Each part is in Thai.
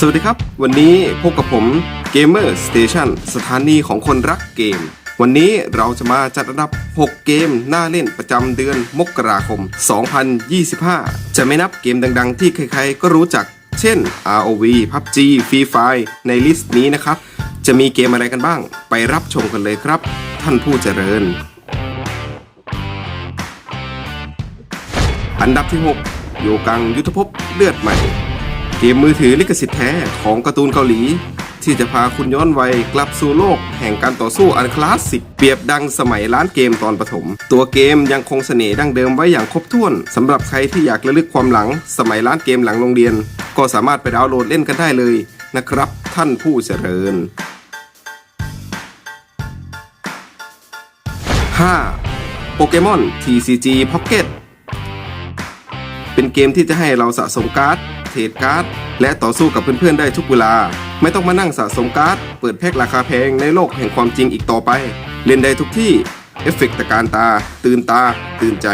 สวัสดีครับ วันนี้พบกับผม Gamer Station สถานีของคนรักเกม วันนี้เราจะมาจัดอันดับ 6 เกมน่าเล่นประจำเดือนมกราคม 2025 จะไม่นับเกมดังๆ ที่ใครๆ ก็รู้จัก เช่น ROV PUBG Free Fire ในลิสต์นี้นะครับ จะมีเกมอะไรกันบ้าง ไปรับชมกันเลยครับ ท่านผู้เจริญ อันดับที่ 6 โยกังยุทธภพเลือดใหม่ เกมมือถือลิขสิทธิ์แท้ของการ์ตูนเกาหลี ที่จะพาคุณย้อนวัยกลับสู่โลกแห่งการต่อสู้อันคลาสสิก เปรียบดังสมัยร้านเกมตอนประถมตัวเกมยังคงเสน่ห์ดั้งเดิมไว้อย่างครบถ้วนสำหรับใครที่อยากระลึกความหลัง สมัยร้านเกมหลังโรงเรียน ก็สามารถไปดาวน์โหลดเล่นกันได้เลยนะครับท่านผู้เจริญ 5. โปเกมอน TCG Pocket เป็นเกมที่จะให้เราสะสมการ์ด เทรดการ์ด และต่อสู้กับเพื่อนๆได้ทุกเวลา ไม่ต้องมานั่งสะสมการ์ด เปิดแพ็คราคาแพงในโลกแห่งความจริงอีกต่อไป เล่นได้ทุกที่ เอฟเฟกต์ตะการตา ตื่นตา ตื่นใจ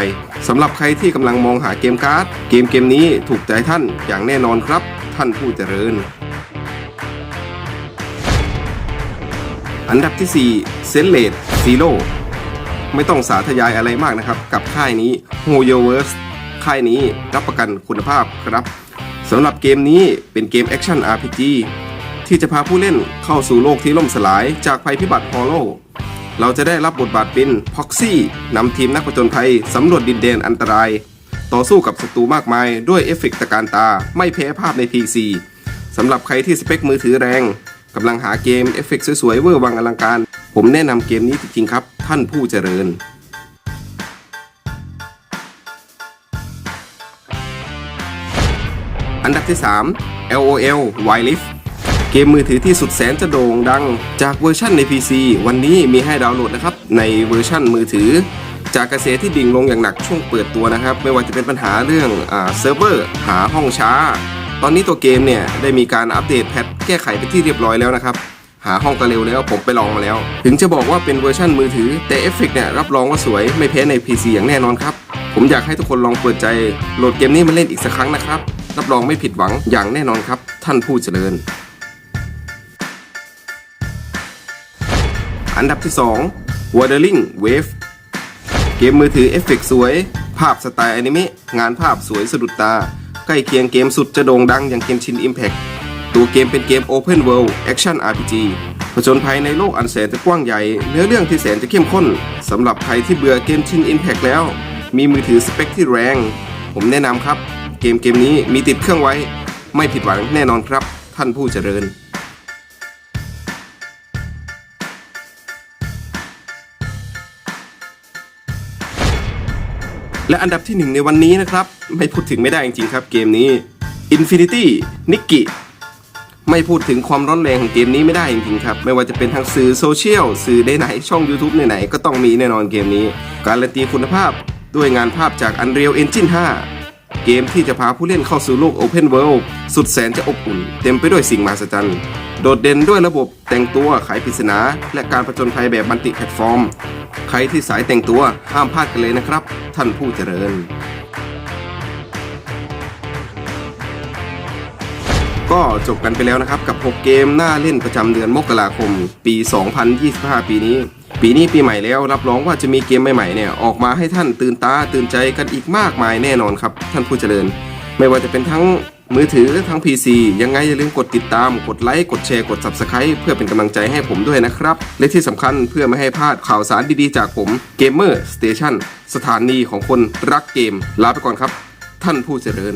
สำหรับใครที่กำลังมองหาเกมการ์ด เกมเกมนี้ถูกใจท่านอย่างแน่นอนครับ ท่านผู้เจริญ อันดับที่4เซนเลดซีโร่ไม่ต้องสาธยายอะไรมากนะครับ กับค่ายนี้ h o y o v e r s e ค่ายนี้รับประกันคุณภาพครับสำหรับเกมนี้เป็นเกมแอคชั่น RPG ที่จะพาผู้เล่นเข้าสู่โลกที่ล่มสลายจากภัยพิบัติฮอลโลเราจะได้รับบทบาทเป็นพ็อกซี่นำทีมนักผจญภัยสำรวจดินแดนอันตราย ต่อสู้กับศัตรูมากมายด้วยเอฟเฟกต์ตะการตาไม่แพ้ภาพใน PC สำหรับใครที่สเปคมือถือแรงกำลังหาเกมเอฟเฟกต์สวยๆเวอร์วังอลังการ ผมแนะนำเกมนี้จริงๆครับ ท่านผู้เจริญ อันดับที่ 3 LOL Wildlife เกมมือถือที่สุดแสนจะโด่งดัง จากเวอร์ชันใน PC วันนี้มีให้ดาวน์โหลดนะครับ ในเวอร์ชันมือถือ จากกระแสที่ดิ่งลงอย่างหนักช่วงเปิดตัวนะครับ ไม่ว่าจะเป็นปัญหาเรื่องอาเซิร์ฟเวอร์หาห้องช้า ตอนนี้ตัวเกมเนี่ยได้มีการอัปเดตแพทแก้ไขไปที่เรียบร้อยแล้วนะครับหาห้องก็เร็วแล้วผมไปลองมาแล้ว ถึงจะบอกว่าเป็นเวอร์ชันมือถือ แต่เอฟเฟกต์เนี่ยรับรองว่าสวยไม่แพ้ใน PC อย่างแน่นอนครับ ผมอยากให้ทุกคนลองเปิดใจโหลดเกมนี้มาเล่นอีกสักครั้งนะครับ รับรองไม่ผิดหวังอย่างแน่นอนครับ ท่านผู้เจริญ อันดับที่ 2 Wuthering Wave เกมมือถือเอฟเฟกต์สวย ภาพสไตล์อนิเมะงานภาพสวยสะดุดตา ใกล้เคียงเกมสุดจะโด่งดังอย่างเกมชิน Impact ตัวเกมเป็นเกม Open World Action RPG ผจญภัยในโลกอันแสนจะกว้างใหญ่ เนื้อเรื่องที่แสนจะเข้มข้นสำหรับใครที่เบื่อเกมชิน Impact แล้ว มีมือถือสเปคที่แรง ผมแนะนำครับ เกมเกมนี้มีติดเครื่องไว้ ไม่ผิดหวังแน่นอนครับ ท่านผู้เจริญและอันดับที่หนึ่งในวันนี้นะครับ ไม่พูดถึงไม่ได้จริงๆครับเกมนี้ Infinity n i k i ไม่พูดถึงความร้อนแรงของเกมนี้ไม่ได้จริงๆครับ ไม่ว่าจะเป็นทางสื่อโซเชียลสื่อไหนๆช่อง YouTube ไหนๆก็ต้องมีแน่นอนเกมนี้ การันตีคุณภาพ ด้วยงานภาพจาก Unreal Engine 5 เกมที่จะพาผู้เล่นเข้าสู่โลก Open World สุดแสนจะอบอุ่น เต็มไปด้วยสิ่งมหัศจรรย์ โดดเด่นด้วยระบบแต่งตัวไขปริศนา และการผจญภัยแบบมัลติแพลตฟอร์ม ใครที่สายแต่งตัวห้ามพลาดกันเลยนะครับ ท่านผู้เจริญ ก็จบกันไปแล้วนะครับกับ 6 เกมน่าเล่นประจำเดือนมกราคม ปี 2025 ปีนี้ ปีนี้ปีใหม่แล้วรับรองว่าจะมีเกมใหม่ๆเนี่ยออกมาให้ท่านตื่นตาตื่นใจกันอีกมากมายแน่นอนครับ ท่านผู้เจริญ ไม่ว่าจะเป็นทั้งมือถือทั้ง PC ยังไงอย่าลืมกดติดตาม กดไลค์ กดแชร์ กด Subscribe เพื่อเป็นกำลังใจให้ผมด้วยนะครับ และที่สำคัญเพื่อไม่ให้พลาดข่าวสารดีๆจากผม Gamer Station สถานีของคนรักเกม ลาไปก่อนครับ ท่านผู้เจริญ